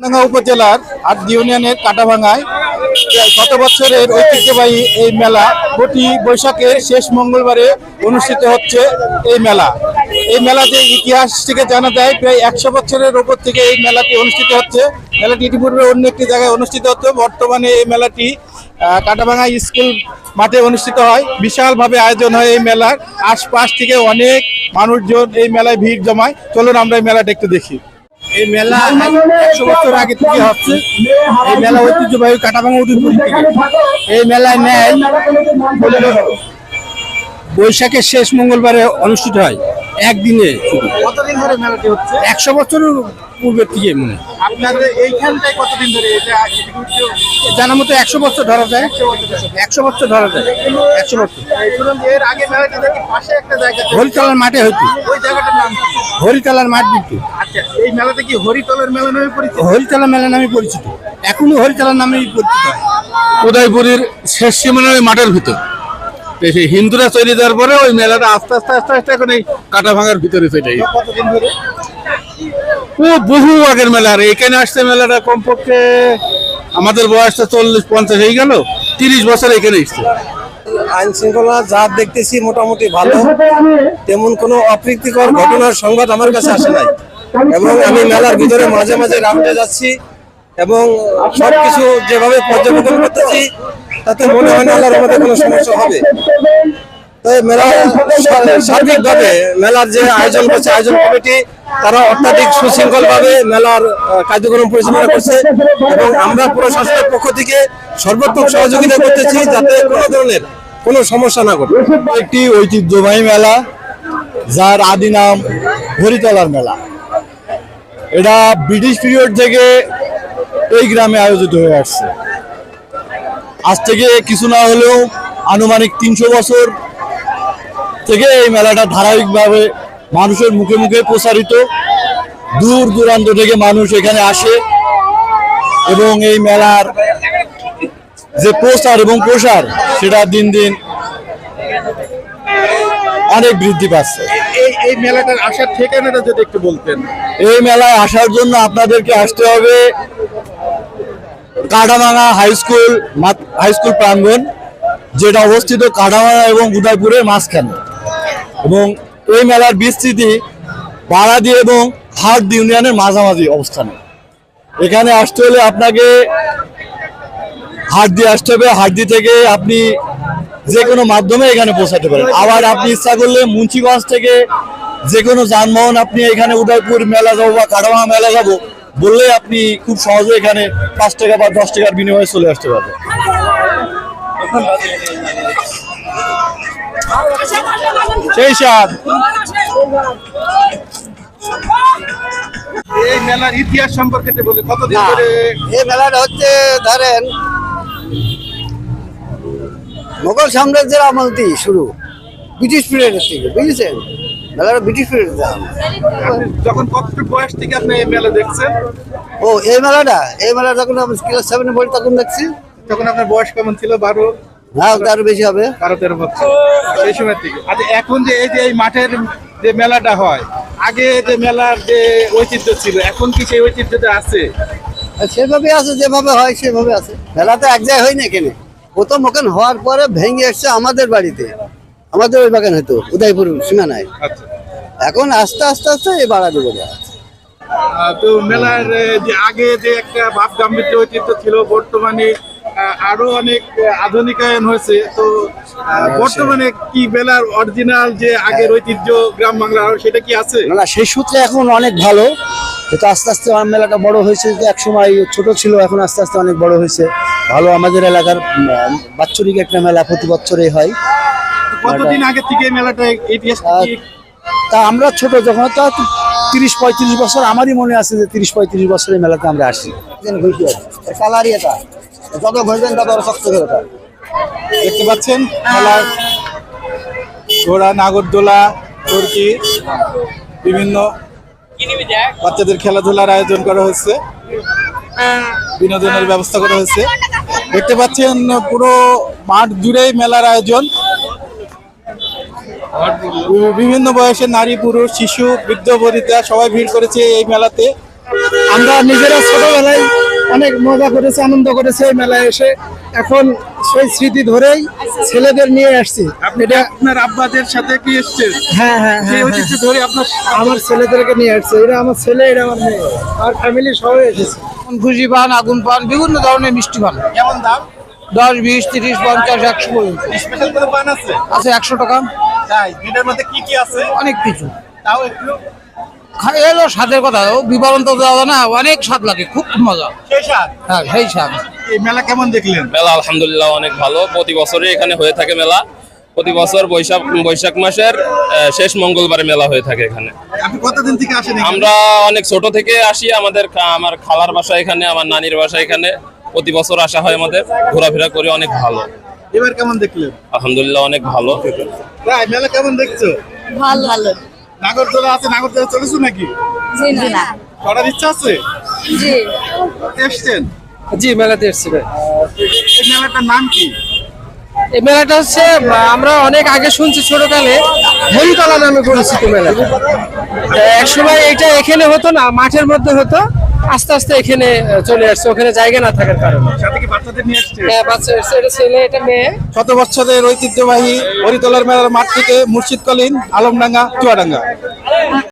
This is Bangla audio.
ডাঙ্গা উপজেলার আট ইউনিয়নের কাটাভাঙায় গত বছরের ঐতিহ্যবাহী এই মেলা প্রতি বৈশাখের শেষ মঙ্গলবারে অনুষ্ঠিত হচ্ছে এই মেলা। এই মেলা যে ইতিহাস থেকে জানা যায়, প্রায় একশো বছরের ওপর থেকে এই মেলাটি অনুষ্ঠিত হচ্ছে। মেলাটি ইতিপূর্বে অন্য একটি জায়গায় অনুষ্ঠিত হতো। বর্তমানে এই মেলাটি কাটাভাঙা স্কুল মাঠে অনুষ্ঠিত হয়। বিশালভাবে আয়োজন হয় এই মেলার। আশপাশ থেকে অনেক মানুষজন এই মেলায় ভিড় জমায়। চলুন আমরা এই মেলাটা একটু দেখি। এই মেলা একশো বছর আগে থেকে হচ্ছে। এই মেলা ঐতিহ্যবাহী কাটাভাঙা উদয়পুর থেকে। এই মেলায় নেয় বৈশাখের শেষ মঙ্গলবারে অনুষ্ঠিত হয়। একদিনে একশো বছরের পূর্বের থেকে মনে। আপনাদের এইখানটায় কতদিন ধরে এটা জানার মতো একশো বছর ধরা যায়। একশো বছর ধরা যায়। একশো বছর এর আগে পাশে একটা জায়গা হরিতলার মাঠে হইতো। ওই জায়গাটার নাম? হরিতলার মাঠ দিত আচ্ছা এই মেলাতে কি হরিতলের মেলা নামে পরিচিত? হরিতলা মেলা নামে পরিচিত। এখনও হরিতলার নামেই পরিচিত। হয় উদয়পুরের শেষ সীমানার ওই মাঠের ভিতর। সেই হিন্দুরা চলে যাওয়ার পরে ওই মেলাটা আস্তে আস্তে আস্তে আস্তে এখন এই কাটা ভাঙার ভিতরে চলে গেছে। কতদিন ধরে? ও বহু আগের মেলা আর এখানে আসতে মেলাটা কমপক্ষে আমাদের বয়সটা চল্লিশ পঞ্চাশ হয়ে গেল তিরিশ বছর এখানে এসছে। আইন শৃঙ্খলা যা দেখতেছি মোটামুটি ভালো। তেমন কোনো অপ্রীতিকর ঘটনার সংবাদ আমার কাছে আসে নাই। এবং আমি মেলার ভিতরে মাঝে মাঝে রাউন্ডে যাচ্ছি এবং সবকিছু যেভাবে পর্যবেক্ষণ করতেছি তাতে মনে হয় না আল্লাহর মধ্যে কোনো সমস্যা হবে। মেলা সার্বিকভাবে মেলার যে আয়োজন করছে আয়োজন কমিটি তারা অত্যাধিক সুশৃঙ্খল ভাবে মেলার কার্যক্রম পরিচালনা করছে এবং আমরা প্রশাসনের পক্ষ থেকে সর্বোত্তম সহযোগিতা করতেছি যাতে কোনো ধরনের কোনো সমস্যা না ঘটে। একটি ঐতিহ্যবাহী মেলা যার আদি নাম হরিতলার মেলা। এটা ব্রিটিশ পিরিয়ড থেকে এই গ্রামে আয়োজিত হয়ে আসছে। আজ থেকে কিছু না হলেও আনুমানিক তিনশো বছর থেকে এই মেলাটা ধারাবাহিকভাবে মানুষের মুখে মুখে প্রসারিত। দূর দূরান্ত থেকে মানুষ এখানে আসে এবং এই মেলার যে প্রসার এবং প্রসার সেটা দিন দিন অনেক বৃদ্ধি পাচ্ছে। এই মেলাটার আসার ঠিকানাটা যদি একটু বলতেন। এই মেলায় আসার জন্য আপনাদেরকে আসতে হবে Katamanga high school high school প্রাঙ্গণ যেটা অবস্থিত কাটামাঙা এবং উদয়পুরের মাঝখানে। এবং এই মেলার বিস্তৃতি বারাদি এবং হাট ইউনিয়নের মাঝামাঝি অবস্থানে। এখানে আসতে হলে আপনাকে হাট দিয়ে আসতে হবে। হাটদি থেকে আপনি যে কোনো মাধ্যমে এখানে পৌঁছাতে পারেন। আবার আপনি ইচ্ছা করলে মুন্সিগঞ্জ থেকে যে কোনো যানবাহন আপনি এখানে উদয়পুর মেলা যাব বা কাটামা মেলা যাব বললে আপনি খুব সহজে এখানে পাঁচ টাকা বা দশ টাকার বিনিময়ে চলে আসতে পারবেন। সেই সাথ এই মেলার ইতিহাস সম্পর্কে বলে কতদিন ধরে? এই মেলাটা হচ্ছে ধরেন মোগল সাম্রাজ্যের আমল দিয়ে শুরু। ব্রিটিশ পিরিয়ডের থেকে বুঝেছেন? মেলাটা ব্রিটিশ পিরিয়ড আপনি যখন কতটুকু বয়স থেকে আপনি এই মেলা দেখছেন? ও এই মেলাটা এই মেলা যখন আমি ক্লাস সেভেনে পড়ি তখন দেখছি। তখন আপনার বয়স কেমন ছিল বারো? হ্যাঁ তার বেশি হবে। বারো তেরো বছর। সেই সময় থেকে। আচ্ছা এখন যে এই যে এই মাঠের যে মেলাটা হয় আগে যে মেলার যে ঐতিহ্য ছিল এখন কি সেই ঐতিহ্যটা আছে? সেভাবে আছে যেভাবে হয় সেভাবে আছে। মেলা তো এক জায়গায় হয় না এখানে। প্রথম ওখানে হওয়ার পরে ভেঙে এসছে আমাদের বাড়িতে। আমাদের ওই বাগান হয়তো উদয়পুর সীমানায়। আচ্ছা। এখন আস্তে আস্তে আস্তে এই বাড়া দেবো তো মেলার যে আগে যে একটা ভাব গাম্ভীর্য ঐতিহ্য ছিল বর্তমানে আরও অনেক আধুনিকায়ন হয়েছে। তো বর্তমানে কি মেলার অরিজিনাল যে আগের ঐতিহ্য গ্রাম বাংলার সেটা কি আছে? না সেই সূত্রে এখন অনেক ভালো। তো আস্তে আস্তে আমার মেলাটা বড় হয়েছে যে এক সময় ছোট ছিল এখন আস্তে আস্তে অনেক বড় হয়েছে। ভালো আমাদের এলাকার বাৎসরিক একটা মেলা প্রতি বছরই হয়। কতদিন আগে থেকে এই মেলাটা ইতিহাস তা আমরা ছোট যখন তো তিরিশ পঁয়ত্রিশ বছর আমারই মনে আছে যে তিরিশ পঁয়ত্রিশ বছরের মেলাতে আমরা আসি। কালারি এটা যত ঘুরবেন তত আরও শক্ত। দেখতে পাচ্ছেন, মেলার ঘোড়া, নাগরদোলা চরকি বিভিন্ন বাচ্চাদের খেলাধুলার আয়োজন করা হয়েছে। বিনোদনের ব্যবস্থা করা হয়েছে। দেখতে পাচ্ছেন, পুরো মাঠ জুড়েই মেলার আয়োজন। বিভিন্ন বয়সের নারী, পুরুষ, শিশু, বৃদ্ধ, বনিতা সবাই ভিড় করেছে এই মেলাতে। আমরা নিজেরা ছোটবেলায় অনেক মজা করেছে আনন্দ করেছে এই মেলায় এসে। এখন সেই স্মৃতি ধরেই ছেলেদের নিয়ে আসছি। আপনি এটা আপনার আব্বাদের সাথে কি এসছেন? হ্যাঁ হ্যাঁ হ্যাঁ হ্যাঁ। ধরে আপনার আমার ছেলেদেরকে নিয়ে আসছে। এটা আমার ছেলে এটা আমার মেয়ে। আর ফ্যামিলি সবাই এসেছে। খুশি পান আগুন পান বিভিন্ন ধরনের মিষ্টি পান। কেমন দাম? দশ বিশ তিরিশ পঞ্চাশ একশো পর্যন্ত স্পেশাল কোনো পান আছে? আছে একশো টাকা। তাই এটার মধ্যে কি কি আছে? অনেক কিছু। তাও একটু। এলো স্বাদের কথা। ও বিবরণ তো দেওয়া না অনেক স্বাদ লাগে খুব মজা। সেই স্বাদ? হ্যাঁ সেই স্বাদ। এই মেলা কেমন দেখলেন? মেলা আলহামদুলিল্লাহ অনেক ভালো। প্রতি বছরই এখানে হয়ে থাকে মেলা। প্রতি বছর বৈশাখ বৈশাখ মাসের শেষ মঙ্গলবারে মেলা হয়ে থাকে এখানে। কতদিন থেকে আসেন আমরা অনেক ছোট থেকে আসি আমাদের আমার খালার বাসা এখানে আমার নানির বাসা এখানে। প্রতি বছর আসা হয় আমাদের ঘোরাফেরা করে অনেক ভালো। এবার কেমন দেখলেন? আলহামদুলিল্লাহ অনেক ভালো। মেলা কেমন দেখছ? ভালো ভালো। নাগরদোলা আছে নাগরদোলা চলেছো নাকি? জি না করার ইচ্ছা আছে? জি। এসছেন? জি মেলাতে এসছি ভাই। এই মেলাটার নাম কি? এই মেলাটা হচ্ছে আমরা অনেক আগে শুনছি ছোটকালে হরিতলা নামে পরিচিত মেলা। এক সময় এটা এখানে হতো না মাঠের মধ্যে হতো। আস্তে আস্তে এখানে চলে আসছে। ওখানে জায়গা না থাকার কারণে। সাথে কি বাচ্চাদের নিয়ে এসছে? হ্যাঁ বাচ্চা এসছে, এটা ছেলে এটা মেয়ে। শত বছরের ঐতিহ্যবাহী হরিতলার মেলার মাঠ থেকে মুর্শিদকালীন আলমডাঙ্গা চুয়াডাঙ্গা।